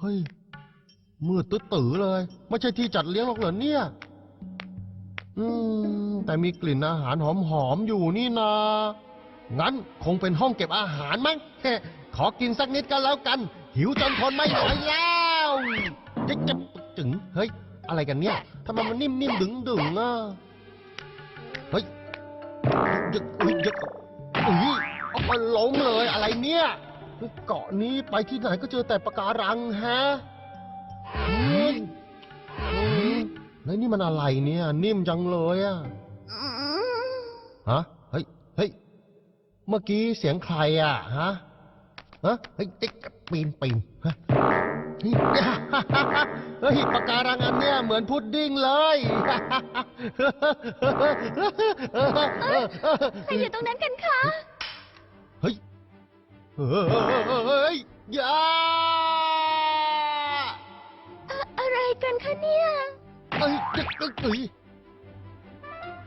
เฮ้ยมืดตื้อเลย ไม่ใช่ที่จัดเลี้ยงหรอกเหรอเนี่ย อืม แต่มีกลิ่นอาหารหอมๆอยู่นี่นา งั้นคงเป็นห้องเก็บอาหารมั้งขอกินสักนิดก็แล้วกัน หิวจนทนไม่ไหวแล้วจะจะจึงเฮ้ย อะไรกันเนี่ยทำไมมันนิ่มๆดึงๆอะเฮ้ยยึกอุ๊ยยึกอุ้ยเอามาล้มเลยอะไรเนี่ย เกาะนี้ไปที่ไหนก็เจอแต่ปะการังฮะเฮ้ยเฮ้ยแล้วนี่มันอะไรเนี่ย นิ่มจังเลยอะฮะ เฮ้ย เฮ้ย เมื่อกี้เสียงใครอะฮะ ฮะ เฮ้ยติ๊กปีนปีนฮะเฮ้ยเฮ้ยปะการังอันเนี้ยเหมือนพุดดิ้งเลยใครอยู่ตรงนั้นกันคะเฮ้ย เฮ้ยอย่าอะอะไรกันคะเนี่ยเอ้ยเอ้ยเอ้ยเอ้ย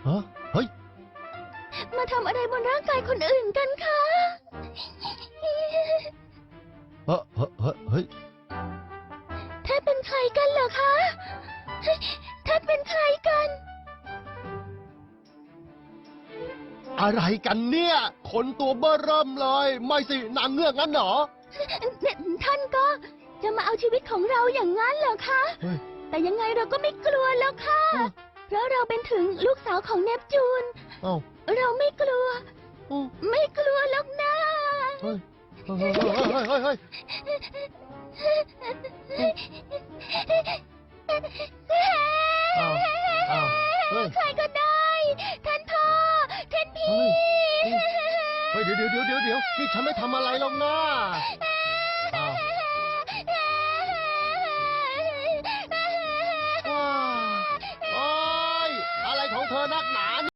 ฮะเฮ้ย มาทำอะไรบนร่างกายคนอื่นกันคะ เฮ้ยเฮ้ยเฮ้ยเฮ้ยท่านเป็นใครกันเหรอคะท่านเป็นใคร อะไรกันเนี่ย คนตัวเบ้อเริ่มเลย ไม่สินางเงือกงั้นเหรอ ท่านก็จะมาเอาชีวิตของเราอย่างนั้นเหรอคะ เฮ้ย แต่ยังไงเราก็ไม่กลัวแล้วค่ะอ้าวเพราะเราเป็นถึงลูกสาวของเนปจูน เอ้าเราไม่กลัว เอ้าไม่กลัวหรอกนะ เฮ้ยเฮ้ยเฮ้ยเฮ้ยเฮ้ยเฮ้ยอ้าวอ้าวเฮ้ย ใครก็ เฮ้ยเดี๋ยวเดี๋ยวเดี๋ยวเดี๋ยวเดี๋ยวนี่ฉันไม่ทำอะไรหรอกนะอ้าวว้าวโอ๊ยอะไรของเธอนักหนา